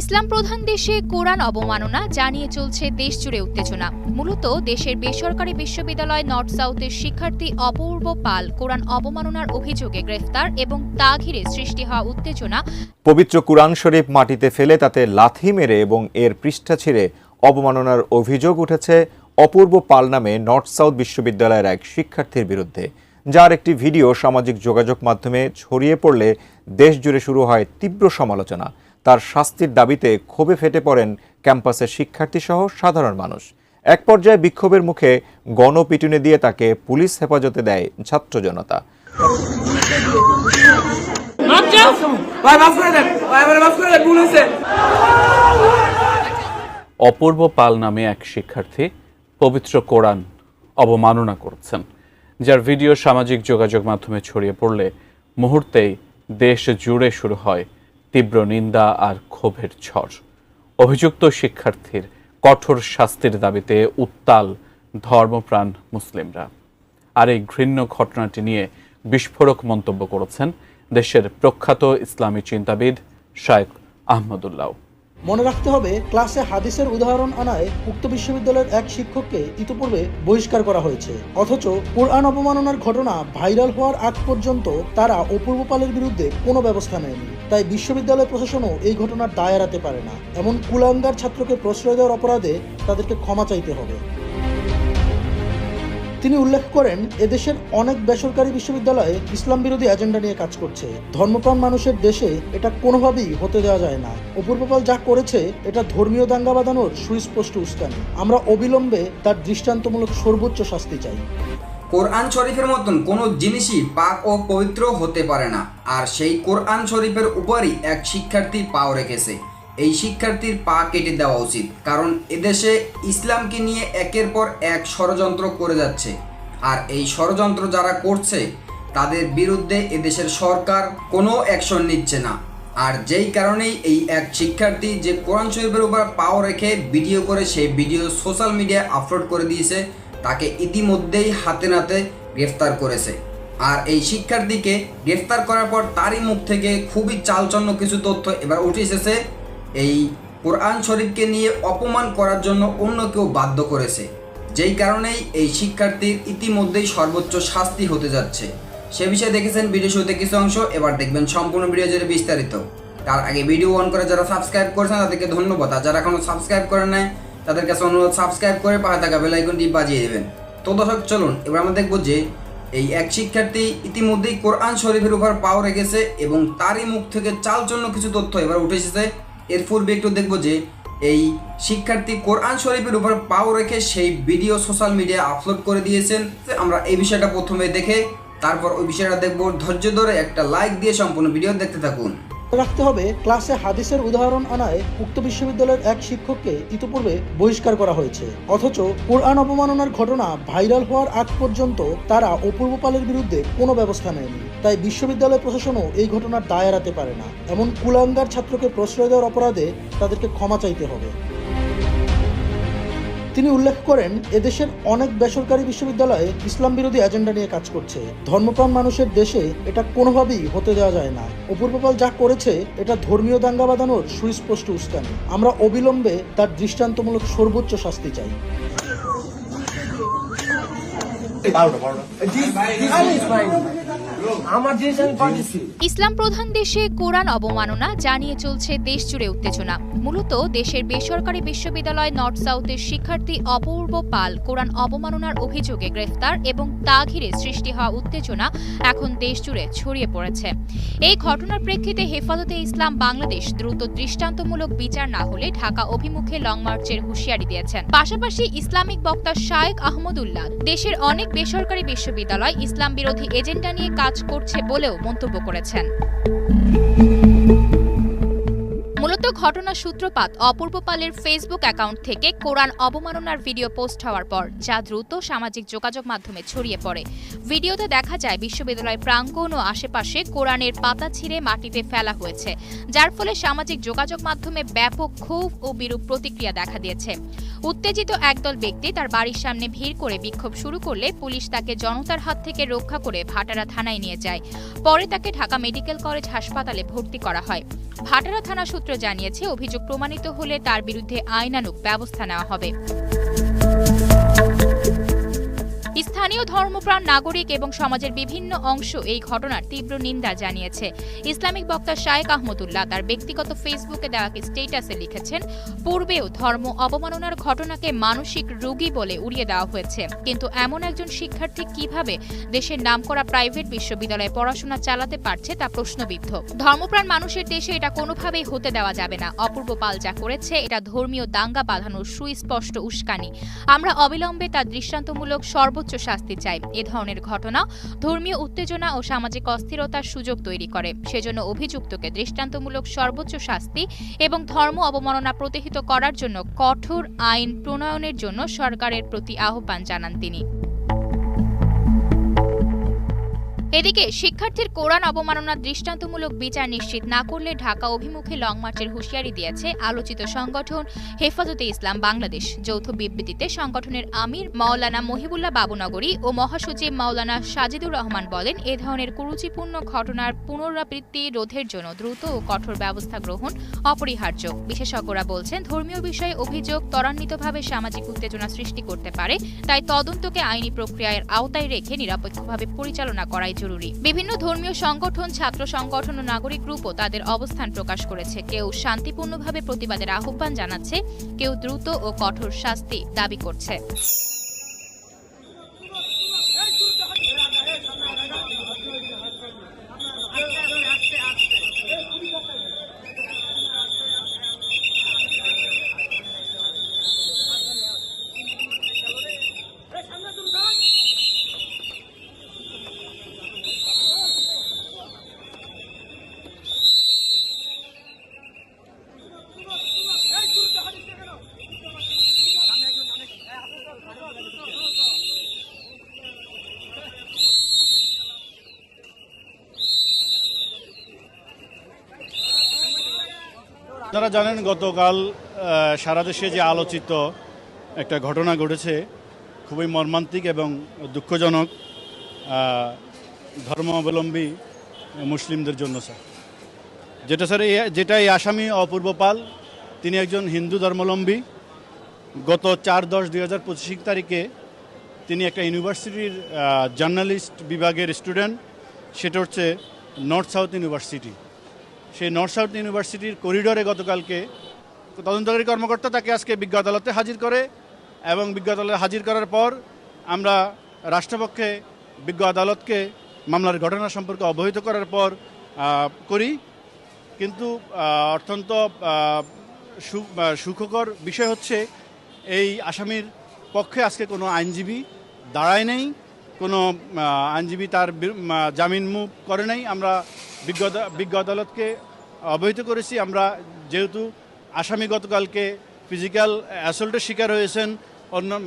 ইসলাম প্রধান দেশে কোরআন অবমাননা জানিয়ে চলছে দেশজুড়ে উত্তেজনা। মূলত দেশের বেসরকারি বিশ্ববিদ্যালয় নর্থ সাউথের শিক্ষার্থী অপূর্ব পাল কোরআন অবমাননার অভিযোগে গ্রেফতার এবং তা ঘিরে সৃষ্টি হওয়া উত্তেজনা। পবিত্র কুরআন শরীফ মাটিতে ফেলে তাতে লাথি মেরে এবং এর পৃষ্ঠা ছিঁড়ে অবমাননার অভিযোগ উঠেছে অপূর্ব পাল নামে নর্থ সাউথ বিশ্ববিদ্যালয়ের এক শিক্ষার্থীর বিরুদ্ধে। যার একটি ভিডিও সামাজিক যোগাযোগ মাধ্যমে ছড়িয়ে পড়লে দেশজুড়ে শুরু হয় তীব্র সমালোচনা। তার শাস্তির দাবিতে ক্ষোভে ফেটে পড়েন ক্যাম্পাসের শিক্ষার্থীসহ সাধারণ মানুষ। এক পর্যায়ে বিক্ষোভের মুখে গণপিটুনি দিয়ে তাকে পুলিশ হেফাজতে দেয় ছাত্র জনতা। অপূর্ব পাল নামে এক শিক্ষার্থী পবিত্র কোরআন অবমাননা করছেন যার ভিডিও সামাজিক যোগাযোগ মাধ্যমে ছড়িয়ে পড়লে মুহূর্তেই দেশ জুড়ে শুরু হয় তীব্র নিন্দা আর ক্ষোভের ঝড়। অভিযুক্ত শিক্ষার্থীর কঠোর শাস্তির দাবিতে উত্তাল ধর্মপ্রাণ মুসলিমরা। আর এই ঘৃণ্য ঘটনাটি নিয়ে বিস্ফোরক মন্তব্য করেছেন দেশের প্রখ্যাত ইসলামী চিন্তাবিদ শায়েক আহমদুল্লাহ। মনে রাখতে হবে, ক্লাসে হাদিসের উদাহরণ আনায় উক্ত বিশ্ববিদ্যালয়ের এক শিক্ষককে ইতিপূর্বে বহিষ্কার করা হয়েছে। অথচ কোরআন অবমাননার ঘটনা ভাইরাল হওয়ার আগ পর্যন্ত তারা অপূর্ব পালের বিরুদ্ধে কোনো ব্যবস্থা নেয়নি। তাই বিশ্ববিদ্যালয় প্রশাসনও এই ঘটনার দায় এড়াতে পারে না। এমন কুলাঙ্গার ছাত্রকে প্রশ্রয় দেওয়ার অপরাধে তাদেরকে ক্ষমা চাইতে হবে। তিনি উল্লেখ করেন, এদেশের অনেক বেসরকারি বিশ্ববিদ্যালয়ে ইসলাম বিরোধী এজেন্ডা নিয়ে কাজ করছে। ধর্মপ্রাণ মানুষের দেশে এটা কোনোভাবেই হতে দেওয়া যায় না। অপূর্বপাল যা করেছে, এটা ধর্মীয় দাঙ্গা বাঁধানোর সুস্পষ্ট উস্কানি। আমরা অবিলম্বে তার দৃষ্টান্তমূলক সর্বোচ্চ শাস্তি চাই। কোরআন শরীফের মতন কোনো জিনিসই পাক ও পবিত্র হতে পারে না। আর সেই কোরআন শরীফের উপরই এক শিক্ষার্থী পাও রেখেছে। এই শিক্ষার্থীর পা কেটে দেওয়া উচিত, কারণ এদেশে ইসলামকে নিয়ে একের পর এক ষড়যন্ত্র করে যাচ্ছে। আর এই ষড়যন্ত্র যারা করছে, তাদের বিরুদ্ধে এদেশের সরকার কোনো অ্যাকশন নিচ্ছে না। আর যেই কারণেই এই এক শিক্ষার্থী যে কোরআন শরীফের উপর পাও রেখে ভিডিও করে সেই ভিডিও সোশ্যাল মিডিয়ায় আপলোড করে দিয়েছে, তাকে ইতিমধ্যেই হাতে নাতে গ্রেফতার করেছে। আর এই শিক্ষার্থীকে গ্রেফতার করার পর তারই মুখ থেকে খুবই চালচন্য কিছু তথ্য এবার উঠে এসেছে এই কোরআন শরীফকে নিয়ে অপমান করার জন্য অন্য কেউ বাধ্য করেছে। যেই কারণেই এই শিক্ষার্থীর ইতিমধ্যেই সর্বোচ্চ শাস্তি হতে যাচ্ছে। সে বিষয়ে দেখেছেন ভিডিও শুরুতে কিছু অংশ, এবার দেখবেন সম্পূর্ণ ভিডিও জুড়ে বিস্তারিত। তার আগে ভিডিও অন করে যারা সাবস্ক্রাইব করেছেন, তাদেরকে ধন্যবাদ। আর যারা এখনও সাবস্ক্রাইব করেন নাই, তাদের কাছে অনুরোধ সাবস্ক্রাইব করে পাশে থাকা বেল আইকনটি বাজিয়ে দেবেন। তো দর্শক, চলুন, এবার আমরা দেখব যে এই এক শিক্ষার্থী ইতিমধ্যেই কোরআন শরীফের উপর পাও রেখেছে এবং তারই মুখ থেকে চাল জন্য কিছু তথ্য এবার উঠে এসেছে। এর পূর্বে একটু দেখব যে এই শিক্ষার্থী কোরআন শরীফের উপর পাও রেখে সেই ভিডিও সোশ্যাল মিডিয়া আপলোড করে দিয়েছেন। আমরা এই বিষয়টা প্রথমে দেখে তারপর ওই বিষয়টা দেখব। ধৈর্য ধরে একটা লাইক দিয়ে সম্পূর্ণ ভিডিও দেখতে থাকুন। রাখতে হবে ক্লাসে হাদিসের উদাহরণ আনায় উক্ত বিশ্ববিদ্যালয়ের এক শিক্ষককে ইতিপূর্বে বহিষ্কার করা হয়েছে। অথচ কোরআন অবমাননার ঘটনা ভাইরাল হওয়ার আগ পর্যন্ত তারা অপূর্ব পালের বিরুদ্ধে কোনো ব্যবস্থা নেয়নি। তাই বিশ্ববিদ্যালয় প্রশাসনও এই ঘটনার দায় এড়াতে পারে না। এমন কুলাঙ্গার ছাত্রকে প্রশ্রয় দেওয়ার অপরাধে তাদেরকে ক্ষমা চাইতে হবে। তিনি উল্লেখ করেন এদেশের অনেক বেসরকারি বিশ্ববিদ্যালয়ে ইসলাম বিরোধী এজেন্ডা নিয়ে কাজ করছে ধর্মপ্রাণ মানুষের দেশে এটা কোনোভাবেই হতে দেওয়া যায় না অপূর্বপাল যা করেছে এটা ধর্মীয় দাঙ্গা বাঁধানোর সুস্পষ্ট উস্কানি আমরা অবিলম্বে তার দৃষ্টান্তমূলক সর্বোচ্চ শাস্তি চাই আমি পাঠিয়েছি ইসলাম প্রধান দেশে কোরআন অবমাননা জানিয়ে চলছে দেশজুড়ে উত্তেজনা। মূলত দেশের বেসরকারি বিশ্ববিদ্যালয় নর্থ সাউথের শিক্ষার্থী অপূর্ব পাল কোরআন অবমাননার অভিযোগে গ্রেফতার এবং তা ঘিরে সৃষ্টি হওয়া উত্তেজনা এখন দেশজুড়ে ছড়িয়ে পড়েছে। এই ঘটনার প্রেক্ষিতে হেফাজতে ইসলাম বাংলাদেশ দ্রুত দৃষ্টান্তমূলক বিচার না হলে ঢাকা অভিমুখে লং মার্চের হুঁশিয়ারি দিয়েছেন। পাশাপাশি ইসলামিক বক্তা শায়েক আহমদুল্লাহ, দেশের অনেক বেসরকারি বিশ্ববিদ্যালয় ইসলাম বিরোধী এজেন্ডা নিয়ে কাজ করছে বলেও মন্তব্য করেছেন। ঘটনার সূত্রপাত অপূর্ব পালের ফেসবুক অ্যাকাউন্ট থেকে কোরআন অবমাননার ভিডিও পোস্ট হওয়ার পর, যা দ্রুত সামাজিক যোগাযোগ মাধ্যমে ছড়িয়ে পড়ে। ভিডিওতে দেখা যায় বিশ্ববিদ্যালয় প্রাঙ্গণ ও আশেপাশে কোরআনের পাতা ছিঁড়ে মাটিতে ফেলা হয়েছে, যার ফলে সামাজিক যোগাযোগ মাধ্যমে ব্যাপক ক্ষোভ ও বিরূপ প্রতিক্রিয়া দেখা দিয়েছে। উত্তেজিত একদল ব্যক্তি তার বাড়ির সামনে ভিড় করে বিক্ষোভ শুরু করলে পুলিশ তাকে জনতার হাত থেকে রক্ষা করে ভাটারা থানায় নিয়ে যায়। পরে তাকে ঢাকা মেডিকেল কলেজ হাসপাতালে ভর্তি করা হয়। ভাটারা থানা সূত্র জানিয়ে জানিয়েছে অভিযোগ প্রমাণিত হলে তার বিরুদ্ধে আইনানুক ব্যবস্থা নেওয়া হবে। স্থানীয় ধর্মপ্রাণ নাগরিক এবং সমাজের বিভিন্ন অংশ এই ঘটনার তীব্র নিন্দা জানিয়েছে। ইসলামিক বক্তা শায়েক আহমদুল্লাহ তার ব্যক্তিগত ফেসবুকে দেওয়া স্টেটাসে লিখেছেন, পূর্বেও ধর্ম অবমাননার ঘটনাকে মানসিক রোগী বলে উড়িয়ে দেওয়া হয়েছে। কিন্তু এমন একজন শিক্ষার্থী কীভাবে দেশের নামকরা প্রাইভেট বিশ্ববিদ্যালয়ে পড়াশোনা চালাতে পারছে তা প্রশ্নবিদ্ধ। ধর্মপ্রাণ মানুষের দেশে এটা কোনোভাবেই হতে দেওয়া যাবে না। অপূর্ব পাল যা করেছে, এটা ধর্মীয় দাঙ্গা বাঁধানোর সুস্পষ্ট উস্কানি। আমরা অবিলম্বে তার দৃষ্টান্তমূলক সর্বোচ্চ শাস্তি চাই এ ধরনের ঘটনা ধর্মীয় উত্তেজনা ও সামাজিক অস্থিরতার সুযোগ তৈরি করে। সেজন্য অভিযুক্তকে দৃষ্টান্তমূলক সর্বোচ্চ শাস্তি এবং ধর্ম অবমাননা প্রতিহিত করার জন্য কঠোর আইন প্রণয়নের জন্য সরকারের প্রতি আহ্বান জানান তিনি। এদিকে, শিক্ষার্থীর কোরআন অবমাননার দৃষ্টান্তমূলক বিচার নিশ্চিত না করলে ঢাকা অভিমুখে লং মার্চের হুঁশিয়ারি দিয়েছে আলোচিত সংগঠন হেফাজতে ইসলাম বাংলাদেশ। যৌথ বিবৃতিতে সংগঠনের আমির মাওলানা মহিবুল্লাহ বাবুনগরী ও মহাসচিব মাওলানা সাজিদুর রহমান বলেন, এ ধরনের কুরুচিপূর্ণ ঘটনার পুনরাবৃত্তি রোধের জন্য দ্রুত ও কঠোর ব্যবস্থা গ্রহণ অপরিহার্য। বিশেষজ্ঞরা বলছেন, ধর্মীয় বিষয়ে অভিযোগ ত্বরান্বিতভাবে সামাজিক উত্তেজনা সৃষ্টি করতে পারে, তাই তদন্তকে আইনি প্রক্রিয়ার আওতায় রেখে নিরপেক্ষভাবে পরিচালনা করাই জরুরি। বিভিন্ন ধর্মীয় সংগঠন, ছাত্র সংগঠন ও নাগরিক গ্রুপও তাদের অবস্থান প্রকাশ করেছে। কেউ শান্তিপূর্ণভাবে প্রতিবাদের আহ্বান জানাচ্ছে, কেউ দ্রুত ও কঠোর শাস্তি দাবি করছে। আপনারা জানেন গতকাল সারা দেশে যে আলোচিত একটা ঘটনা ঘটেছে, খুবই মর্মান্তিক এবং দুঃখজনক ধর্মাবলম্বী মুসলিমদের জন্য, স্যার। যেটা স্যার যেটা এই আসামি অপূর্ব পাল তিনি একজন হিন্দু ধর্মাবলম্বী। গত চার দশ দুই হাজার পঁচিশ তারিখে তিনি একটা ইউনিভার্সিটির জার্নালিস্ট বিভাগের স্টুডেন্ট, সেটা হচ্ছে নর্থ সাউথ ইউনিভার্সিটি। সেই নর্থ সাউথ ইউনিভার্সিটির করিডোরে গতকালকে তদন্তকারী কর্মকর্তা তাকে আজকে বিজ্ঞ আদালতে হাজির করে এবং বিজ্ঞ আদালতে হাজির করার পর আমরা রাষ্ট্রপক্ষে বিজ্ঞ আদালতকে মামলার ঘটনা সম্পর্কে অবহিত করার পর করি। কিন্তু অত্যন্ত সুখকর বিষয় হচ্ছে এই আসামির পক্ষে আজকে কোনো আইনজীবী দাঁড়ায় নেই, কোনো আইনজীবী তার জামিন মুভ করে নাই। আমরা বিজ্ঞ আদা- বিজ্ঞ আদালতকে অবহিত করেছি। আমরা যেহেতু আসামি গতকালকে ফিজিক্যাল অ্যাসল্টের শিকার হয়েছেন অন্য,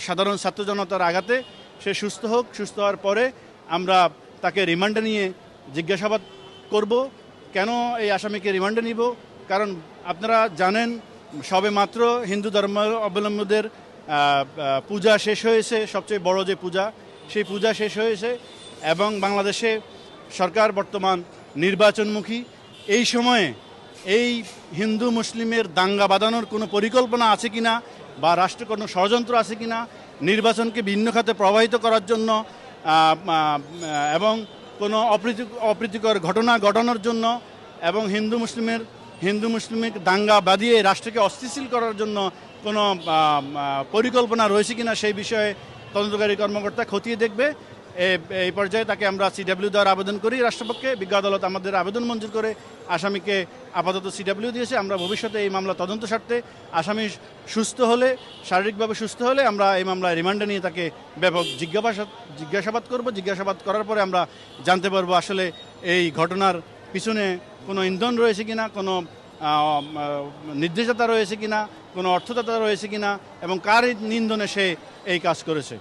সাধারণ ছাত্র জনতার আঘাতে। সে সুস্থ হোক, সুস্থ হওয়ার পরে আমরা তাকে রিমান্ডে নিয়ে জিজ্ঞাসাবাদ করব, কেন এই আসামিকে রিমান্ডে নিব? কারণ আপনারা জানেন, সবে মাত্র হিন্দু ধর্ম অবলম্বীদের পূজা শেষ হয়েছে, সবচেয়ে বড় যে পূজা, সেই পূজা শেষ হয়েছে এবং বাংলাদেশে সরকার বর্তমান নির্বাচনমুখী। এই সময়ে এই হিন্দু মুসলিমের দাঙ্গা বাঁধানোর কোনো পরিকল্পনা আছে কিনা বা রাষ্ট্র কোনো ষড়যন্ত্র আছে কিনা, নির্বাচনকে ভিন্ন খাতে প্রবাহিত করার জন্য এবং কোনো অপ্রীতি, অপ্রীতিকর ঘটনা ঘটানোর জন্য এবং হিন্দু মুসলিমের হিন্দু মুসলিমের দাঙ্গা বাঁধিয়ে রাষ্ট্রকে অস্থিতিশীল করার জন্য কোনো পরিকল্পনা রয়েছে কিনা সেই বিষয়ে তদন্তকারী কর্মকর্তা খতিয়ে দেখবে। এই পর্যায়ে তাকে আমরা সিডাব্লিউ দেওয়ার আবেদন করি। রাষ্ট্রপক্ষে বিজ্ঞ আদালত আমাদের আবেদন মঞ্জুর করে আসামিকে আপাতত সিডাব্লিউ দিয়েছে। আমরা ভবিষ্যতে এই মামলা তদন্ত স্বার্থে আসামি সুস্থ হলে, শারীরিকভাবে সুস্থ হলে আমরা এই মামলায় রিমান্ডে নিয়ে তাকে ব্যাপক জিজ্ঞাসাবাদ জিজ্ঞাসাবাদ করব। জিজ্ঞাসাবাদ করার পরে আমরা জানতে পারব আসলে এই ঘটনার পিছনে কোনো ইন্ধন রয়েছে কিনা, কোনো নির্দেশতা রয়েছে কিনা, কোনো অর্থদাতা রয়েছে কিনা এবং কার নিন্দনে সে এই কাজ করেছে।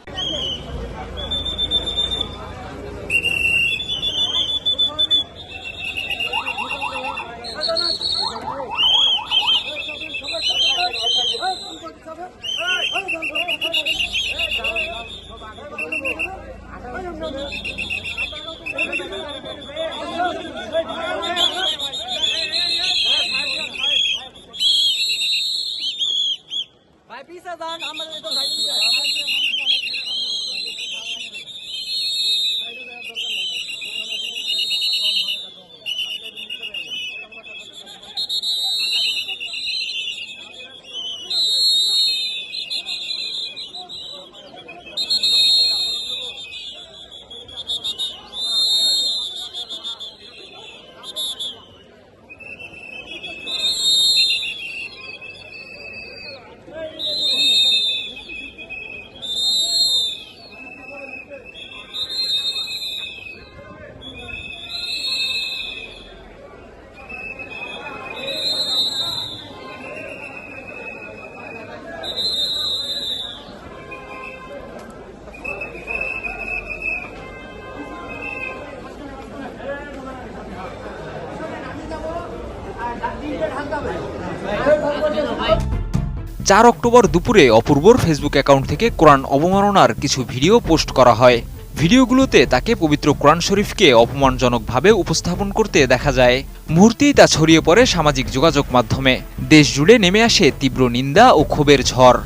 চার অক্টোবর দুপুরে অপূর্বর ফেসবুক অ্যাকাউন্ট থেকে কোরআন অবমাননার কিছু ভিডিও পোস্ট করা হয়। ভিডিওগুলোতে তাকে পবিত্র কোরআন শরীফকে অপমানজনকভাবে উপস্থাপন করতে দেখা যায়। মুহূর্তেই তা ছড়িয়ে পড়ে সামাজিক যোগাযোগ মাধ্যমে। দেশ জুড়ে নেমে আসে তীব্র নিন্দা ও ক্ষোভের ঝড়।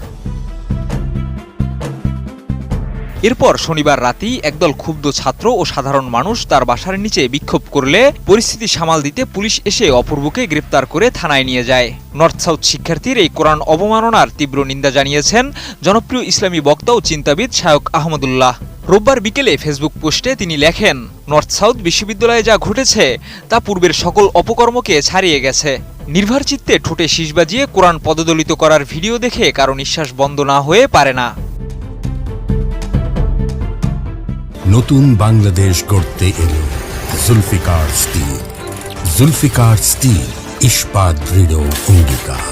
এরপর শনিবার রাতেই একদল ক্ষুব্ধ ছাত্র ও সাধারণ মানুষ তার বাসার নিচে বিক্ষোভ করলে পরিস্থিতি সামাল দিতে পুলিশ এসে অপূর্বকে গ্রেপ্তার করে থানায় নিয়ে যায়। নর্থ সাউথ শিক্ষার্থীর এই কোরআন অবমাননার তীব্র নিন্দা জানিয়েছেন জনপ্রিয় ইসলামী বক্তা ও চিন্তাবিদ শায়ক আহমদুল্লাহ। রোববার বিকেলে ফেসবুক পোস্টে তিনি লেখেন, নর্থ সাউথ বিশ্ববিদ্যালয়ে যা ঘটেছে, তা পূর্বের সকল অপকর্মকে ছাড়িয়ে গেছে। নির্ভার চিত্তে ঠোঁটে শীষ বাজিয়ে কোরআন পদদলিত করার ভিডিও দেখে কারও নিঃশ্বাস বন্ধ না হয়ে পারে না। নতুন বাংলাদেশ গড়তে এলো জুলফিকার স্টিল। জুলফিকার স্টিল, ইস্পাত দৃঢ় অঙ্গীকার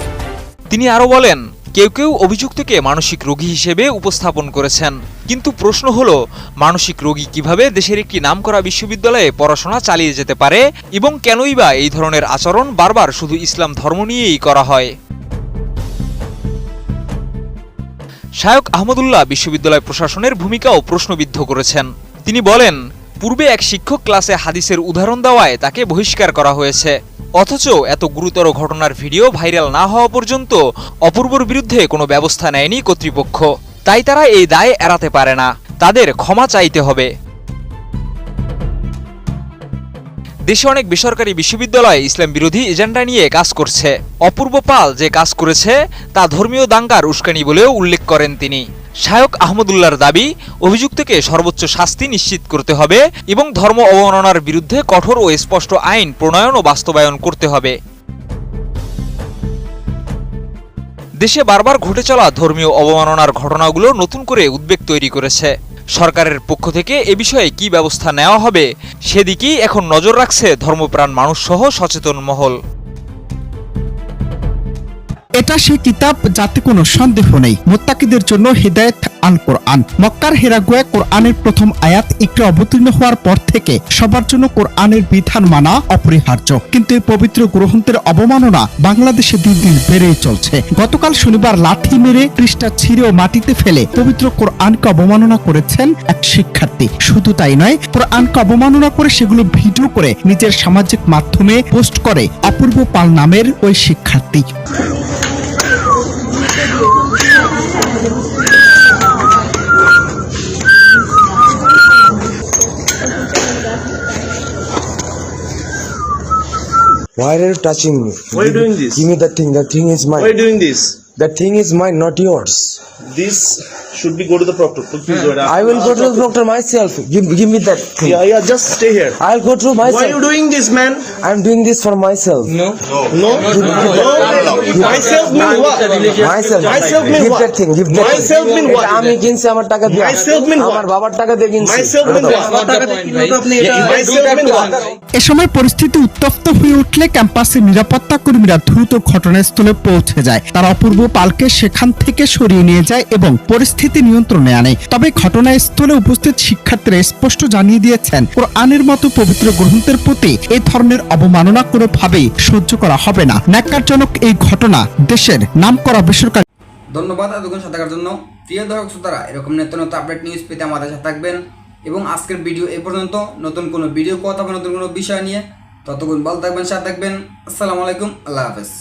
তিনি আরও বলেন, কেউ কেউ অভিযুক্তকে মানসিক রোগী হিসেবে উপস্থাপন করেছেন। কিন্তু প্রশ্ন হলো, মানসিক রোগী কীভাবে দেশের একটি নামকরা বিশ্ববিদ্যালয়ে পড়াশোনা চালিয়ে যেতে পারে এবং কেনই বা এই ধরনের আচরণ বারবার শুধু ইসলাম ধর্ম নিয়েই করা হয়? শায়ক আহমদুল্লাহ বিশ্ববিদ্যালয় প্রশাসনের ভূমিকাও প্রশ্নবিদ্ধ করেছেন। তিনি বলেন, পূর্বে এক শিক্ষক ক্লাসে হাদিসের উদাহরণ দেওয়ায় তাকে বহিষ্কার করা হয়েছে। অথচ এত গুরুতর ঘটনার ভিডিও ভাইরাল না হওয়া পর্যন্ত অপূর্বর বিরুদ্ধে কোনো ব্যবস্থা নেয়নি কর্তৃপক্ষ। তাই তারা এই দায় এড়াতে পারে না। তাদের ক্ষমা চাইতে হবে। দেশে অনেক বেসরকারি বিশ্ববিদ্যালয় ইসলাম বিরোধী এজেন্ডা নিয়ে কাজ করছে। অপূর্ব পাল যে কাজ করেছে, তা ধর্মীয় দাঙ্গার উস্কানি বলেও উল্লেখ করেন তিনি। শায়ক আহমদুল্লাহর দাবি, অভিযুক্তকে সর্বোচ্চ শাস্তি নিশ্চিত করতে হবে এবং ধর্ম অবমাননার বিরুদ্ধে কঠোর ও স্পষ্ট আইন, প্রণয়ন ও বাস্তবায়ন করতে হবে। দেশে বারবার ঘটে চলা ধর্মীয় অবমাননার ঘটনাগুলো নতুন করে উদ্বেগ তৈরি করেছে। সরকারের পক্ষ থেকে এ বিষয়ে কি ব্যবস্থা নেওয়া হবে, সেদিকেই এখন নজর রাখছে ধর্মপ্রাণ মানুষসহ সচেতন মহল। এটা সেই কিতাব যাতে কোনো সন্দেহ নেই। মোত্তাকিদের জন্য হৃদায়ত আল কোরআন। মক্কার হেরাগুয়া কোরআনের প্রথম আয়াত একটু অবতীর্ণ হওয়ার পর থেকে সবার জন্য কোরআনের বিধান মানা অপরিহার্য। কিন্তু এই পবিত্র গ্রন্থের অবমাননা বাংলাদেশে দিন দিন বেড়েই চলছে। গতকাল শনিবার লাঠি মেরে পৃষ্ঠা ছিঁড়ে ও মাটিতে ফেলে পবিত্র কোরআনকে অবমাননা করেছেন এক শিক্ষার্থী। শুধু তাই নয়, কোরআনকে অবমাননা করে সেগুলো ভিডিও করে নিজের সামাজিক মাধ্যমে পোস্ট করে অপূর্ব পাল নামের ওই শিক্ষার্থী। Why are you touching me? Why are you doing this? Give me that thing. The thing is mine. Why are you doing this? That thing is mine, not yours. This should be go to the proctor. Please wait. I will go to the doctor myself. Give, give me that thing. Yeah, yeah, just stay here. I'll go to Why are you doing this, man? I'm doing this for myself. No. No. no, no. no. no. no. Myself mean what? Myself. Myself mean what? give that thing. Give that Myself thing. mean এটা what? আমি কিনছি আমার টাকা দিয়ে Myself mean what? আমার বাবার টাকা দিয়ে কিনছি Myself mean what? Myself mean what? এ সময় পরিস্থিতি উত্তপ্ত হয়ে উঠলে ক্যাম্পাসের নিরাপত্তা কর্মীরা দ্রুত ঘটনাস্থলে পৌঁছে যায় তারা অপূর্ব পালকে সেখান থেকে সরিয়ে নিয়ে যায় এবং পরিস্থিতি নিয়ন্ত্রণে আনে। তবে ঘটনাস্থলে উপস্থিত শিক্ষার্থীরা স্পষ্ট জানিয়ে দিয়েছেন, কোরআনের মতো পবিত্র গ্রন্থের প্রতি এই ধরনের অবমাননা কোনোভাবেই সহ্য করা হবে না। ন্যাক্কারজনক এই ঘটনা দেশের নাম করা বেসরকারি ধন্যবাদ এতক্ষণ সাথে জন্য। প্রিয় দর্শক শ্রোতারা, এরকম নিত্য নতুন আপডেট নিউজ পেতে আমাদের সাথে থাকবেন। এবং আজকের ভিডিও এ পর্যন্ত নতুন কোনো ভিডিও কথা বা নতুন কোনো বিষয় নিয়ে ততক্ষণ ভালো থাকবেন, সাথে থাকবেন। আসসালামু আলাইকুম, আল্লাহ হাফেজ।